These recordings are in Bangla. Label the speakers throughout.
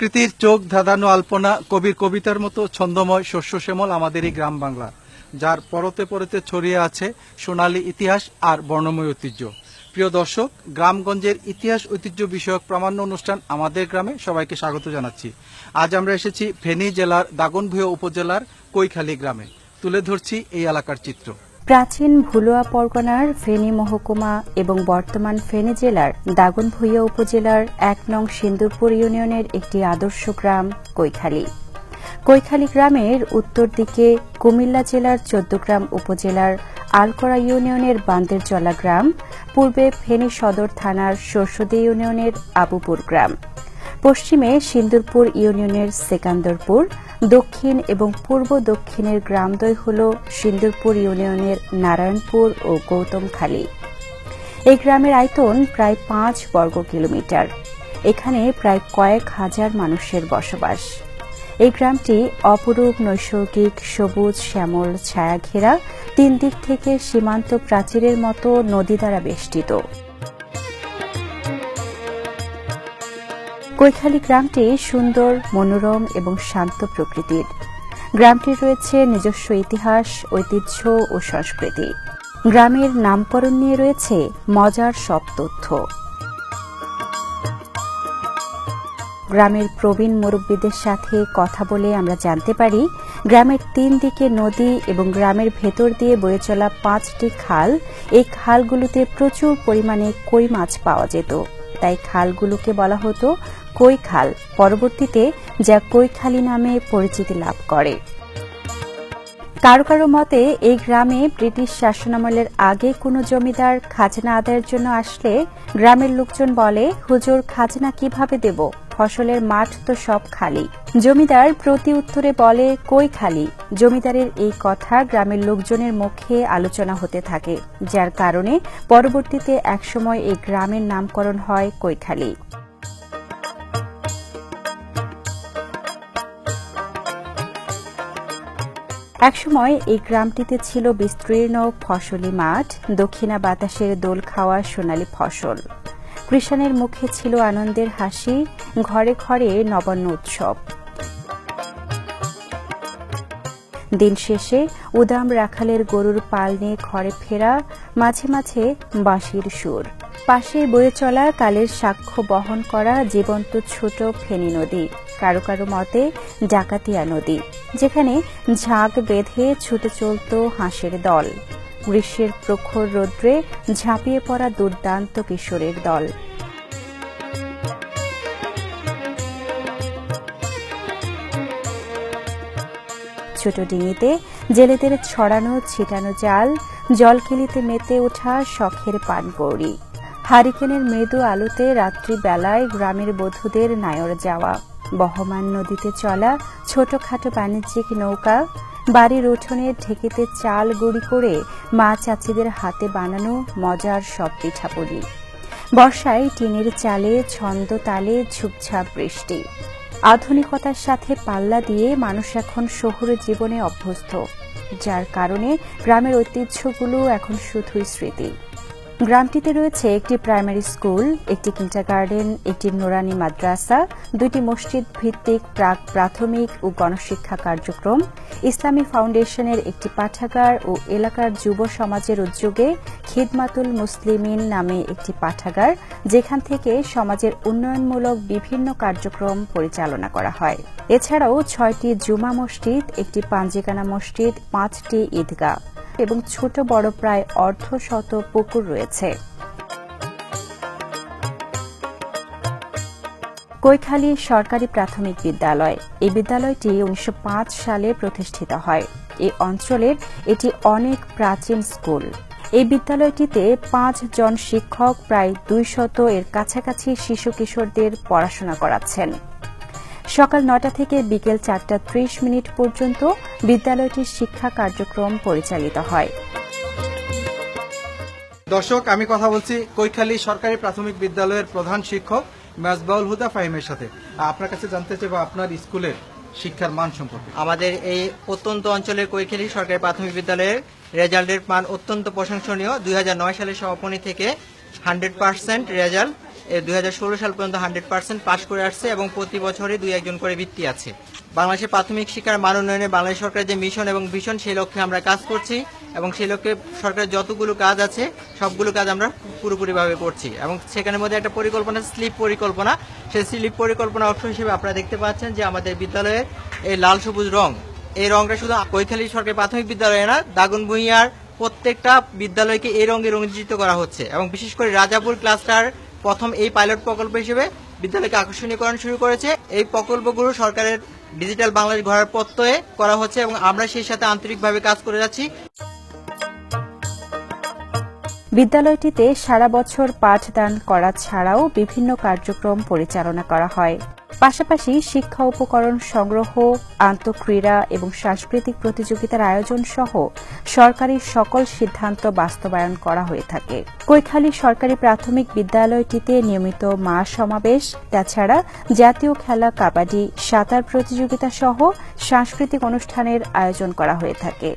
Speaker 1: প্রকৃতির চোখ ধাঁধানো আলপনা, কবির কবিতার মতো ছন্দময় শস্য শ্যামল আমাদের এই গ্রাম বাংলা, যার পরতে পরতে ছড়িয়ে আছে সোনালী ইতিহাস আর বর্ণময় ঐতিহ্য। প্রিয় দর্শক, গ্রামগঞ্জের ইতিহাস ঐতিহ্য বিষয়ক প্রামাণ্য অনুষ্ঠান আমাদের গ্রামে সবাইকে স্বাগত জানাচ্ছি। আজ আমরা এসেছি ফেনী জেলার দাগনভূঞা উপজেলার কৈখালী গ্রামে। তুলে ধরছি এই এলাকার চিত্র।
Speaker 2: প্রাচীন ভুলুয়া পরগনার ফেনী মহকুমা এবং বর্তমান ফেনী জেলার দাগনভূঞা উপজেলার এক নং সিন্দুরপুর ইউনিয়নের একটি আদর্শ গ্রাম, কৈখালী। কৈখালী গ্রামের উত্তর দিকে কুমিল্লা জেলার চোদ্দগ্রাম উপজেলার আলকরা ইউনিয়নের বান্দেরচলা গ্রাম, পূর্বে ফেনী সদর থানার শস্যদী ইউনিয়নের আবুপুর গ্রাম। পশ্চিমে সিন্দুরপুর ইউনিয়নের সেকান্দরপুর, দক্ষিণ এবং পূর্ব দক্ষিণের গ্রামদ্বয় হল সিন্দুরপুর ইউনিয়নের নারায়ণপুর ও গৌতমখালী। এই গ্রামের আয়তন প্রায় পাঁচ বর্গ কিলোমিটার। এখানে প্রায় কয়েক হাজার মানুষের বসবাস। এই গ্রামটি অপরূপ নৈসর্গিক, সবুজ, শ্যামল ছায়া ঘেরা তিন দিক থেকে সীমান্ত প্রাচীরের মতো নদী দ্বারা বেষ্টিত। কৈখালী গ্রামটি সুন্দর, মনোরম এবং শান্ত প্রকৃতির। গ্রামটির রয়েছে নিজস্ব ইতিহাস, ঐতিহ্য ও সংস্কৃতি। গ্রামের নামকরণ নিয়ে রয়েছে মজার সব তথ্য। গ্রামের প্রবীণ মুরব্বীদের সাথে কথা বলে আমরা জানতে পারি, গ্রামের তিন দিকে নদী এবং গ্রামের ভেতর দিয়ে বয়ে চলা পাঁচটি খাল, এই খালগুলোতে প্রচুর পরিমাণে কই মাছ পাওয়া যেত। তাই খালগুলোকে বলা হতো কৈখাল। পরবর্তীতে যা কৈখালী নামে পরিচিতি লাভ করে। কারও কারও মতে, এই গ্রামে ব্রিটিশ শাসনামলের আগে কোনো জমিদার খাজনা আদায়ের জন্য আসলে গ্রামের লোকজন বলে, হুজুর, খাজনা কীভাবে দেব? ফসলের মাঠ তো সব খালি। জমিদার প্রতি উত্তরে বলে, কই খালি? জমিদারের এই কথা গ্রামের লোকজনের মুখে আলোচনা হতে থাকে, যার কারণে পরবর্তীতে একসময় এই গ্রামের নামকরণ হয় কৈখালী একসময় এই গ্রামটিতে ছিল বিস্তীর্ণ ফসলি মাঠ, দক্ষিণা বাতাসের দোল খাওয়া সোনালী ফসল। কৃষাণের মুখে ছিল আনন্দের হাসি, ঘরে ঘরে নবান্ন উৎসব। দিন শেষে উদাম রাখালের গরুর পাল নিয়ে ঘরে ফেরা, মাঝে মাঝে বাঁশির সুর। পাশে বয়ে চলা কালের সাক্ষ্য বহন করা জীবন্ত ছোট ফেনী নদী। কারও কারও মতে ডাকাতিয়া নদী, যেখানে ঝাঁক বেঁধে ছুটে চলত হাঁসের দল। গ্রীষ্মের প্রখর রৌদ্রে ঝাঁপিয়ে পড়া দুর্দান্ত কিশোরের দল। ছোট ডিঙিতে জেলেদের ছড়ানো ছিটানো জাল জলকিলিতে মেতে ওঠা শখের পানকৌড়ি হারিকেনের মৃদু আলোতে রাত্রিবেলায় গ্রামের বধূদের নায়র যাওয়া। বহমান নদীতে চলা ছোটখাটো বাণিজ্যিক নৌকা, বাড়ির উঠোনে ঢেকেতে চাল গুঁড়ি করে মা চাচিদের হাতে বানানো মজার সব পিঠাপুলি। বর্ষায় টিনের চালে, ছন্দ তালে ঝুপঝাপ বৃষ্টি। আধুনিকতার সাথে পাল্লা দিয়ে মানুষ এখন শহুরে জীবনে অভ্যস্ত, যার কারণে গ্রামের ঐতিহ্যগুলো এখন শুধুই স্মৃতি। গ্রামটিতে রয়েছে একটি প্রাইমারি স্কুল, একটি কিন্টারগার্ডেন একটি নোরানি মাদ্রাসা দুটি মসজিদ ভিত্তিক প্রাক প্রাথমিক ও গণশিক্ষা কার্যক্রম। ইসলামী ফাউন্ডেশনের একটি পাঠাগার ও এলাকার যুব সমাজের উদ্যোগে খিদমাতুল মুসলিমিন নামে একটি পাঠাগার, যেখান থেকে সমাজের উন্নয়নমূলক বিভিন্ন কার্যক্রম পরিচালনা করা হয়। এছাড়াও ছয়টি জুমা মসজিদ, একটি পাঞ্জিকানা মসজিদ, পাঁচটি ঈদগাহ। এবং ছোট বড় প্রায় অর্ধশত পুকুর রয়েছে। কৈখালী সরকারি প্রাথমিক বিদ্যালয়। এই বিদ্যালয়টি উনিশশো পাঁচ সালে প্রতিষ্ঠিত হয়। এই অঞ্চলের এটি অনেক প্রাচীন স্কুল। এই বিদ্যালয়টিতে পাঁচ জন শিক্ষক প্রায় দুইশত এর কাছাকাছি শিশু কিশোরদের পড়াশোনা করাচ্ছেন। সকাল নটা থেকে বিকেল চারটা ত্রিশ মিনিট পর্যন্ত বিদ্যালয়টির শিক্ষা কার্যক্রম পরিচালিত হয়।
Speaker 1: দর্শক আমি কথা বলছি কৈখালী সরকারি প্রাথমিক বিদ্যালয়ের প্রধান শিক্ষক মেজবাউল হুদা ফাহিমের সাথে। আপনার কাছে জানতে চাইব আপনার স্কুলের শিক্ষার মান সম্পর্কে।
Speaker 3: আমাদের এই প্রত্যন্ত অঞ্চলের কৈখালী সরকারি প্রাথমিক বিদ্যালয়ের রেজাল্টের মান অত্যন্ত প্রশংসনীয়। দুই হাজার নয় সালের সমাপনী থেকে হান্ড্রেড পার্সেন্ট রেজাল্ট দু হাজার ষোলো সাল পর্যন্ত হান্ড্রেড পার্সেন্ট পাশ করে আসছে এবং প্রতি বছরই দুই একজন করে বৃত্তি আছে। বাংলাদেশের প্রাথমিক শিক্ষার মান উন্নয়নে বাংলাদেশ সরকারের যে মিশন এবং ভিশন সেই লক্ষ্যে আমরা কাজ করছি এবং সেই লক্ষ্যে সরকারের যতগুলো কাজ আছে, সবগুলো কাজ আমরা পুরোপুরিভাবে করছি এবং সেখানের মধ্যে একটা পরিকল্পনা, স্লিপ পরিকল্পনা। সেই স্লিপ পরিকল্পনা অর্থ হিসেবে আপনারা দেখতে পাচ্ছেন যে আমাদের বিদ্যালয়ের এই লাল সবুজ রং, এই রংটা শুধু কৈখালী সরকারি প্রাথমিক বিদ্যালয়ে না দাগুন ভুঁইয়ার প্রত্যেকটা বিদ্যালয়কে এই রঙে রঞ্জিত করা হচ্ছে এবং বিশেষ করে রাজাপুর ক্লাস্টার প্রথম এই পাইলট প্রকল্প হিসেবে বিদ্যালয়কে আকর্ষণীয়করণ শুরু করেছে। এই প্রকল্পগুলো সরকারের ডিজিটাল বাংলাদেশ ঘরের প্রত্যয়ে করা হচ্ছে এবং আমরা সেই সাথে আন্তরিকভাবে কাজ করে যাচ্ছি।
Speaker 2: বিদ্যালয়টিতে সারা বছর পাঠদান করা ছাড়াও বিভিন্ন কার্যক্রম পরিচালনা করা হয়। পাশাপাশি শিক্ষা উপকরণ সংগ্রহ, আন্তঃক্রীড়া এবং সাংস্কৃতিক প্রতিযোগিতার আয়োজন সহ সরকারি সকল সিদ্ধান্ত বাস্তবায়ন করা হয়ে থাকে। কৈখালী সরকারি প্রাথমিক বিদ্যালয়টিতে নিয়মিত মা সমাবেশ, তাছাড়া জাতীয় খেলা, কাবাডি, সাঁতার প্রতিযোগিতা সহ সাংস্কৃতিক অনুষ্ঠানের আয়োজন করা হয়ে থাকে।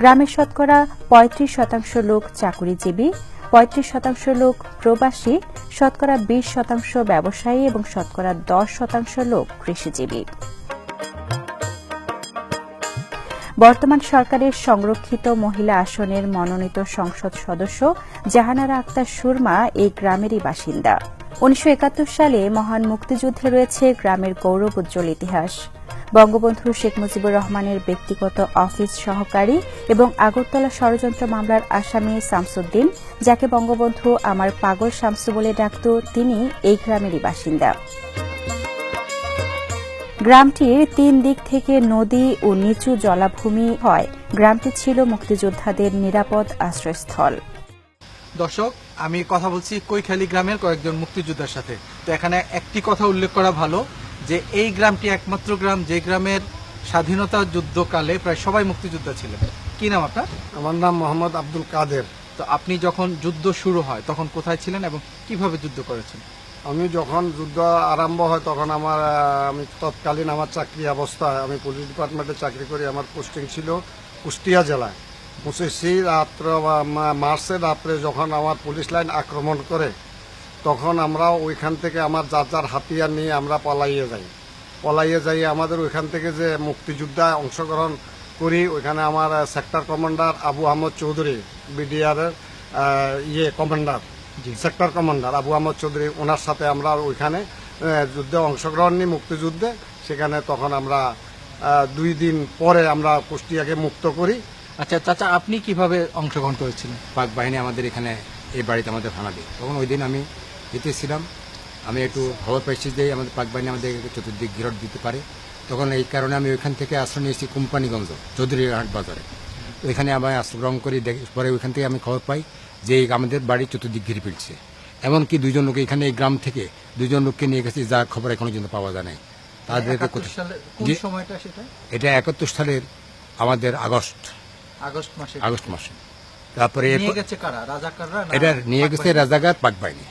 Speaker 2: গ্রামের শতকরা পঁয়ত্রিশ শতাংশ লোক চাকুরিজীবী, পঁয়ত্রিশ শতাংশ লোক প্রবাসী, শতকরা বিশ শতাংশ ব্যবসায়ী এবং শতকরা দশ শতাংশ লোক কৃষিজীবী। বর্তমান সরকারের সংরক্ষিত মহিলা আসনের মনোনীত সংসদ সদস্য জাহানারা আক্তার সুরমা এই গ্রামেরই বাসিন্দা। উনিশশো একাত্তর সালে মহান মুক্তিযুদ্ধে রয়েছে গ্রামের গৌরব উজ্জ্বল ইতিহাস। বঙ্গবন্ধু শেখ মুজিবুর রহমানের ব্যক্তিগত অফিস সহকারী এবং আগরতলা ষড়যন্ত্র মামলার আসামি শামসুদ্দিন, যাকে বঙ্গবন্ধু আমার পাগল শামসু বলে ডাকত, তিনি এই গ্রামেরই বাসিন্দা। গ্রামটির তিন দিক থেকে নদী ও নিচু জলাভূমি হয়। গ্রামটি ছিল মুক্তিযোদ্ধাদের নিরাপদ আশ্রয়স্থল।
Speaker 1: দর্শক আমি কথা বলছি কৈখালী গ্রামের কয়েকজন মুক্তিযোদ্ধার সাথে। তো এখানে একটি কথা উল্লেখ করা ভালো যে এই গ্রামটি একমাত্র গ্রাম যে গ্রামের স্বাধীনতা যুদ্ধকালে প্রায় সবাই মুক্তিযোদ্ধা ছিলেন। কি নাম আপনার?
Speaker 4: আমার নাম মোহাম্মদ আব্দুল কাদের।
Speaker 1: তো আপনি যখন যুদ্ধ শুরু হয় তখন কোথায় ছিলেন এবং কীভাবে যুদ্ধ করেছেন?
Speaker 4: আমি যখন যুদ্ধ আরম্ভ হয়, তখন আমার আমি তৎকালীন আমার চাকরি অবস্থায়, আমি পুলিশ ডিপার্টমেন্টে চাকরি করি, আমার পোস্টিং ছিল কুষ্টিয়া জেলায়। পঁচিশে রাত্র মার্চের রাত্রে যখন আমার পুলিশ লাইন আক্রমণ করে, তখন আমরা ওইখান থেকে আমার যার যার হাতিয়ার নিয়ে আমরা পলাইয়ে যাই। পলাইয়ে যাই, আমাদের ওইখান থেকে যে মুক্তিযুদ্ধে অংশগ্রহণ করি, ওইখানে আমার sector commander Abu Ahmad Chowdhury BDR ইয়ে commander sector commander Abu Ahmad Chowdhury ওনার সাথে আমরা ওইখানে যুদ্ধে অংশগ্রহণ নিই মুক্তিযুদ্ধে। সেখানে তখন আমরা দুই দিন পরে আমরা কুষ্টিয়াকে মুক্ত করি।
Speaker 1: আচ্ছা চাচা আপনি কীভাবে অংশগ্রহণ করেছিলেন?
Speaker 5: পাক বাহিনী আমাদের এখানে এই বাড়িতে আমাদের হানা দিই তখন ওই দিন আমি জিতেছিলাম। আমি একটু খবর পেয়েছি যে আমাদের পাক বাহিনী আমাদের চতুর্দিক ঘিরট দিতে পারে। তখন এই কারণে আমি ওইখান থেকে আশ্রয় নিয়েছি কোম্পানিগঞ্জ চৌধুরীহাট বাজারে। ওইখানে আমি আশ্রয় গ্রহণ করি দেখি পরে ওইখান থেকে আমি খবর পাই যে আমাদের বাড়ি চতুর্দিক ঘিরে ফেলছে এমনকি দুজন লোক এখানে এই গ্রাম থেকে দুজন লোককে নিয়ে গেছে যার খবর এখনও পর্যন্ত পাওয়া যায় নাই।
Speaker 1: সেটা?
Speaker 5: এটা একাত্তর সালের আমাদের আগস্ট।
Speaker 1: আগস্ট মাসে।
Speaker 5: আগস্ট মাসে। তারপরে এটা নিয়ে গেছে? রাজাঘাট পাক বাহিনী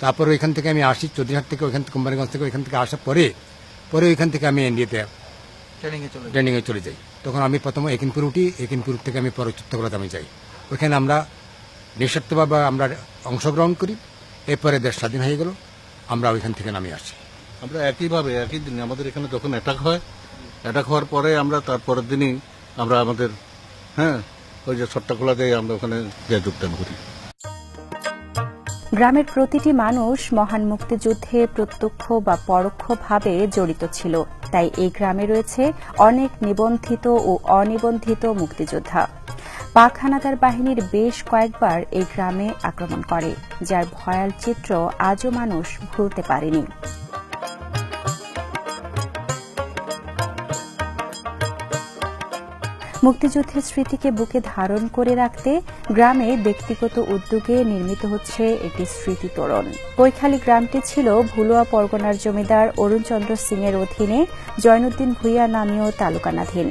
Speaker 5: তারপর ওইখান থেকে আমি আসি চৌধুরীহাট থেকে ওইখান থেকে কোম্পানিগঞ্জ থেকে ওইখান থেকে আসার পরে পরে ওইখান থেকে আমি এনডিএতে। ট্রেনিংয়ে চলে যাই। তখন আমি প্রথমে একিনপুর উঠি একিনপুর থেকে আমি পরে চিত্তকলাতে আমি যাই। ওইখানে আমরা নিঃস্বার্থভাবে আমরা অংশগ্রহণ করি। এরপরে দেশ স্বাধীন হয়ে গেল। আমরা ওইখান থেকে নামিয়ে আসি
Speaker 6: আমরা একইভাবে একই দিনে আমাদের এখানে যখন অ্যাটাক হয় অ্যাটাক হওয়ার পরে আমরা তারপরের দিনই আমরা আমাদের হ্যাঁ ওই যে সট্টাখোলা দিয়ে আমরা ওখানে গিয়ে যোগদান করি।
Speaker 2: গ্রামের প্রতিটি মানুষ মহান মুক্তিযুদ্ধে প্রত্যক্ষ বা পরোক্ষভাবে জড়িত ছিল। তাই এই গ্রামে রয়েছে অনেক নিবন্ধিত ও অনিবন্ধিত মুক্তিযোদ্ধা। পাক হানাদার বাহিনীর বেশ কয়েকবার এই গ্রামে আক্রমণ করে, যার ভয়াল চিত্র আজও মানুষ ভুলতে পারেনি। মুক্তিযুদ্ধের স্মৃতিকে বুকে ধারণ করে রাখতে গ্রামে ব্যক্তিগত উদ্যোগে নির্মিত হচ্ছে একটি স্মৃতি তোরণ। কৈখালী গ্রামটি ছিল ভুলুয়া পরগনার জমিদার অরুণচন্দ্র সিং এর অধীনে জয়নুদ্দিন ভূঁইয়া নামীয় তালুকানাধীন।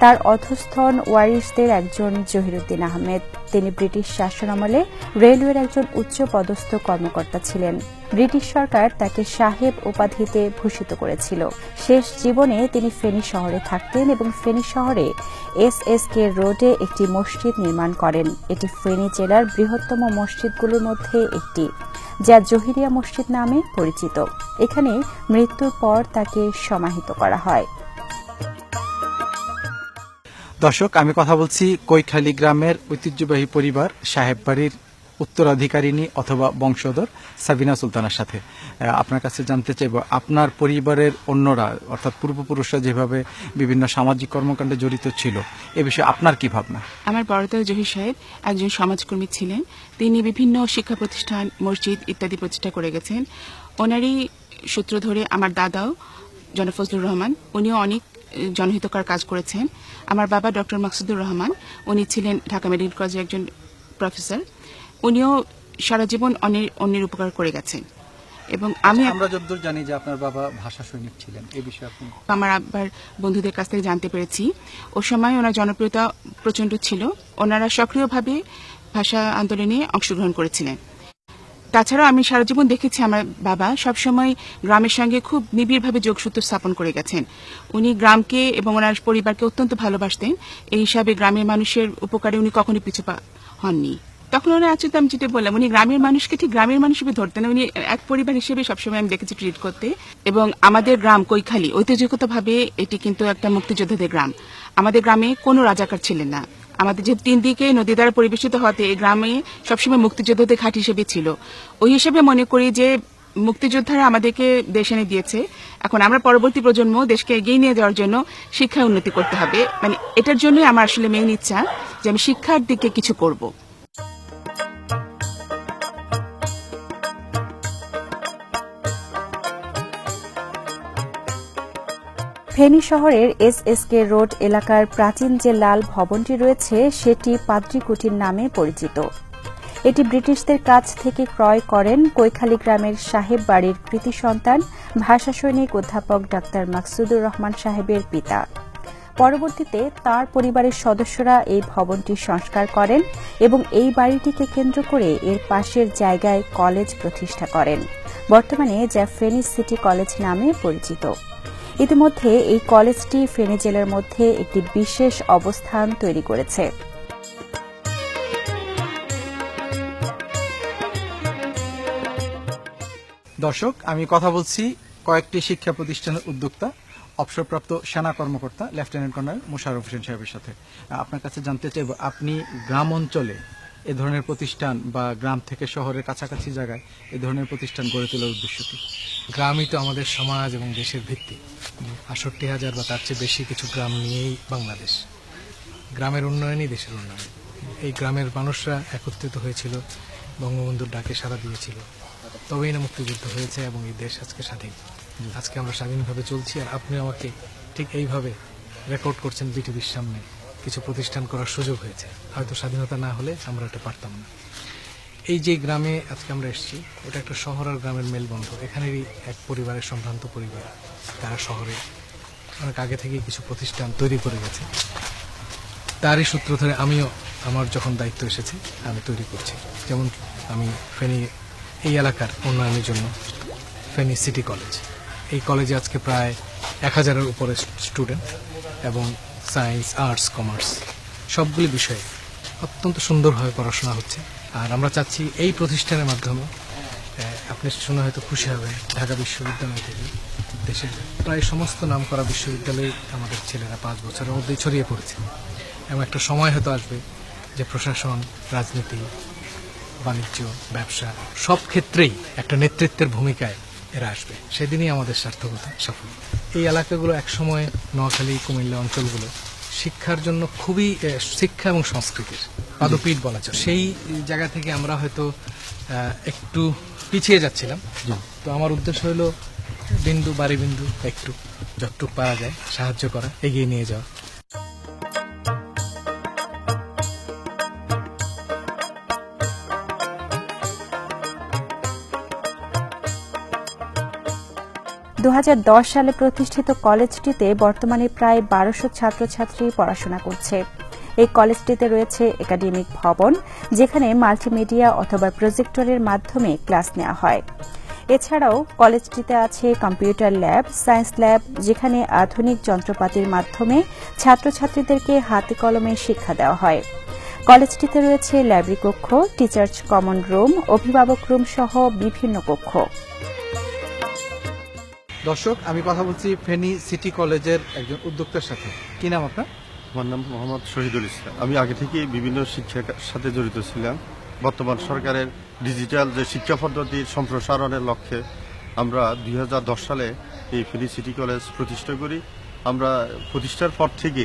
Speaker 2: তার অধস্থন ওয়ারিসদের একজন জহিরুদ্দিন আহমেদ। তিনি ব্রিটিশ শাসন আমলে রেলওয়ের একজন উচ্চ পদস্থ কর্মকর্তা ছিলেন। ব্রিটিশ সরকার তাকে সাহেব উপাধিতে ভূষিত করেছিল। শেষ জীবনে তিনি ফেনী শহরে থাকতেন এবং ফেনী শহরে এস এস কে রোডে একটি মসজিদ নির্মাণ করেন। এটি ফেনী জেলার বৃহত্তম মসজিদগুলোর মধ্যে একটি, যা জহিরিয়া মসজিদ নামে পরিচিত। এখানে মৃত্যুর পর তাকে সমাহিত করা হয়।
Speaker 1: দর্শক, আমি কথা বলছি কৈখালী গ্রামের ঐতিহ্যবাহী পরিবার সাহেব বাড়ির উত্তরাধিকারিণী অথবা বংশধর সাবিনা সুলতানের সাথে। আপনার কাছে জানতে চাইব, আপনার পরিবারের অন্যরা, অর্থাৎ পূর্বপুরুষরা যেভাবে বিভিন্ন সামাজিক কর্মকাণ্ডে জড়িত ছিল, এ বিষয়ে আপনার কি ভাবনা?
Speaker 7: আমার বড়দাদা জহির সাহেব একজন সমাজকর্মী ছিলেন। তিনি বিভিন্ন শিক্ষা প্রতিষ্ঠান, মসজিদ ইত্যাদি প্রতিষ্ঠা করে গেছেন। ওনারই সূত্র ধরে আমার দাদাও জনাব ফজলুর রহমান, উনিও অনেক জনহিতকর কাজ করেছেন। আমার বাবা ডক্টর মাকসুদুর রহমান উনি ছিলেন ঢাকা মেডিকেল কলেজের একজন প্রফেসর। উনিও সারা জীবন অন্যের অন্যের উপকার করে গেছেন। এবং আমি
Speaker 1: আমরা যতদূর জানি যে আপনার বাবা ভাষা সৈনিক ছিলেন এ বিষয়ে আপনি
Speaker 7: আমার আব্বার বন্ধুদের কাছ থেকে জানতে পেরেছি। ও সময় ওনার জনপ্রিয়তা প্রচণ্ড ছিল। ওনারা সক্রিয়ভাবে ভাষা আন্দোলনে অংশগ্রহণ করেছিলেন। তাছাড়াও আমি সারা জীবন দেখেছি আমার বাবা সবসময় গ্রামের সঙ্গে খুব নিবিড়ভাবে যোগসূত্র স্থাপন করে গেছেন। উনি গ্রামকে এবং ওনার পরিবারকে অত্যন্ত ভালোবাসতেন। এই হিসাবে গ্রামের মানুষের উপকারে উনি কখনোই পিছু হননি। তখন ওনার আচরিত আমি যেটা বললাম, উনি গ্রামের মানুষকে ঠিক গ্রামের মানুষ হিসেবে ধরতেন উনি এক পরিবার হিসেবে সবসময় আমি দেখেছি ট্রিট করতে। এবং আমাদের গ্রাম কৈখালী ঐতিহ্যগতভাবে এটি কিন্তু একটা মুক্তিযোদ্ধাদের গ্রাম। আমাদের গ্রামে কোনো রাজাকার ছিলেন না। আমাদের যে তিন দিকে নদী দ্বারা পরিবেশিত হতে এই গ্রামে সবসময় মুক্তিযোদ্ধাদের ঘাট হিসেবে ছিল। ওই হিসেবে মনে করি যে মুক্তিযোদ্ধারা আমাদেরকে দেশ এনে দিয়েছে। এখন আমরা পরবর্তী প্রজন্ম দেশকে এগিয়ে নিয়ে যাওয়ার জন্য শিক্ষায় উন্নতি করতে হবে। মানে এটার জন্যই আমার আসলে মেইন ইচ্ছা যে আমি শিক্ষার দিকে কিছু করব।
Speaker 2: ফেনী শহরের এস এস কে রোড এলাকার প্রাচীন যে লাল ভবনটি রয়েছে, সেটি পাদ্রিকুটির নামে পরিচিত। এটি ব্রিটিশদের কাছ থেকে ক্রয় করেন কৈখালী গ্রামের সাহেব বাড়ির কৃতি সন্তান, ভাষা সৈনিক অধ্যাপক ডাক্তার মাকসুদুর রহমান সাহেবের পিতা। পরবর্তীতে তার পরিবারের সদস্যরা এই ভবনটি সংস্কার করেন এবং এই বাড়িটিকে কেন্দ্র করে এর পাশের জায়গায় কলেজ প্রতিষ্ঠা করেন। বর্তমানে যা ফেনী সিটি কলেজ নামে পরিচিত। ইতিমধ্যে এই কলেজটি ফেনী জেলার মধ্যে একটি বিশেষ অবস্থান তৈরি করেছে।
Speaker 1: দর্শক আমি কথা বলছি কয়েকটি শিক্ষা প্রতিষ্ঠানের উদ্যোক্তা অবসরপ্রাপ্ত সেনা কর্মকর্তা লেফটেন্যান্ট কর্নেল মুশারফ হোসেন সাহেবের সাথে। আপনার কাছে জানতে চাইব আপনি গ্রাম অঞ্চলে এ ধরনের প্রতিষ্ঠান বা গ্রাম থেকে শহরের কাছাকাছি জায়গায় এ ধরনের প্রতিষ্ঠান গড়ে তোলার উদ্দেশ্য কি?
Speaker 8: গ্রামই তো আমাদের সমাজ এবং দেশের ভিত্তি। আষট্টি হাজার বা তার চেয়ে বেশি কিছু গ্রাম নিয়েই বাংলাদেশ। গ্রামের উন্নয়নই দেশের উন্নয়ন। এই গ্রামের মানুষরা একত্রিত হয়েছিল, বঙ্গবন্ধুর ডাকে সাড়া দিয়েছিল। তবেই না মুক্তিযুদ্ধ হয়েছে এবং এই দেশ আজকে স্বাধীন। আজকে আমরা স্বাধীনভাবে চলছি আর আপনি আমাকে ঠিক এইভাবে রেকর্ড করছেন বিটিভির সামনে। কিছু প্রতিষ্ঠান করার সুযোগ হয়েছে। হয়তো স্বাধীনতা না হলে আমরা এটা পারতাম না। এই যে গ্রামে আজকে আমরা এসেছি এটা একটা শহর আর গ্রামের মেলবন্ধ এখানেরই এক পরিবারের সম্ভ্রান্ত পরিবার। তারা শহরে অনেক আগে থেকে কিছু প্রতিষ্ঠান তৈরি করে গেছে। তারই সূত্র ধরে আমিও আমার যখন দায়িত্ব এসেছে, আমি তৈরি করছি। যেমন আমি ফেনী, এই এলাকার উন্নয়নের জন্য ফেনী সিটি কলেজ। এই কলেজে আজকে প্রায় এক হাজারের উপরে স্টুডেন্ট এবং সায়েন্স, আর্টস, কমার্স সবগুলি বিষয়ে অত্যন্ত সুন্দরভাবে পড়াশোনা হচ্ছে। আর আমরা চাচ্ছি এই প্রতিষ্ঠানের মাধ্যমে আপনি শুনে হয়তো খুশি হবেন, ঢাকা বিশ্ববিদ্যালয় থেকে দেশের প্রায় সমস্ত নামকরা বিশ্ববিদ্যালয়ে আমাদের ছেলেরা পাঁচ বছরের মধ্যেই ছড়িয়ে পড়েছে। এবং একটা সময় হয়তো আসবে যে প্রশাসন, রাজনীতি, বাণিজ্য, ব্যবসা সব ক্ষেত্রেই একটা নেতৃত্বের ভূমিকায় এরা আসবে। সেদিনই আমাদের সার্থকতা সফল এই এলাকাগুলো একসময় নোয়াখালী, কুমিল্লা অঞ্চলগুলো শিক্ষার জন্য খুবই শিক্ষা এবং সংস্কৃতির পাদপীঠ বলা যায় সেই জায়গা থেকে আমরা হয়তো একটু পিছিয়ে যাচ্ছিলাম। তো আমার উদ্দেশ্য হলো বিন্দু বাড়ি বিন্দু একটু যতটুকু পাওয়া যায় সাহায্য করা এগিয়ে নিয়ে যাওয়া।
Speaker 2: দু হাজার দশ সালে প্রতিষ্ঠিত কলেজটিতে বর্তমানে প্রায় বারোশো ছাত্রছাত্রী পড়াশোনা করছে। এই কলেজটিতে রয়েছে একাডেমিক ভবন, যেখানে মাল্টিমিডিয়া অথবা প্রজেক্টরের মাধ্যমে ক্লাস নেওয়া হয়। এছাড়াও কলেজটিতে আছে কম্পিউটার ল্যাব, সায়েন্স ল্যাব, যেখানে আধুনিক যন্ত্রপাতির মাধ্যমে ছাত্রছাত্রীদেরকে হাতে কলমে শিক্ষা দেওয়া হয়। কলেজটিতে রয়েছে লাইব্রেরি কক্ষ, টিচার্স কমন রুম, অভিভাবক রুম সহ বিভিন্ন কক্ষ।
Speaker 1: দর্শক, আমি কথা বলছি ফেনী সিটি কলেজের একজন উদ্যোক্তার সাথে। কি নাম আপনার?
Speaker 9: আমার নাম মোহাম্মদ শহীদুল ইসলাম। আমি আগে থেকেই বিভিন্ন শিক্ষার সাথে জড়িত ছিলাম। বর্তমান সরকারের ডিজিটাল যে শিক্ষা পদ্ধতির সম্প্রসারণের লক্ষ্যে আমরা দু হাজার দশ সালে এই ফিনি সিটি কলেজ প্রতিষ্ঠা করি। আমরা প্রতিষ্ঠার পর থেকে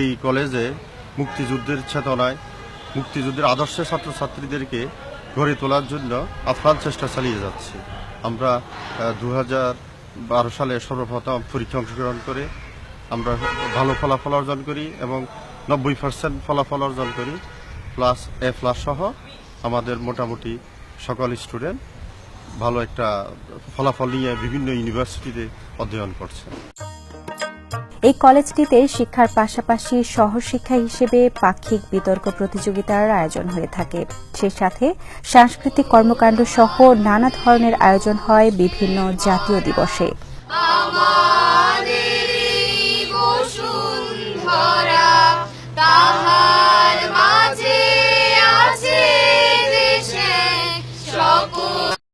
Speaker 9: এই কলেজে মুক্তিযুদ্ধের চেতনায়, মুক্তিযুদ্ধের আদর্শে ছাত্রছাত্রীদেরকে গড়ে তোলার জন্য আপ্রাণ চেষ্টা চালিয়ে যাচ্ছি। আমরা দু সালে সর্বপ্রথম পরীক্ষা অংশগ্রহণ করে আমরা ভালো ফলাফল অর্জন করি এবং নব্বই পার্সেন্ট ফলাফল অর্জন করি প্লাস এ প্লাস সহ আমাদের মোটামুটি সকল স্টুডেন্ট ভালো একটা ফলাফল নিয়ে বিভিন্ন ইউনিভার্সিটিতে অধ্যয়ন করছে।
Speaker 2: এই কলেজটিতে শিক্ষার পাশাপাশি সহশিক্ষা হিসেবে পাক্ষিক বিতর্ক প্রতিযোগিতার আয়োজন হয়ে থাকে। সে সাথে সাংস্কৃতিক কর্মকাণ্ড সহ নানা ধরনের আয়োজন হয় বিভিন্ন জাতীয় দিবসে।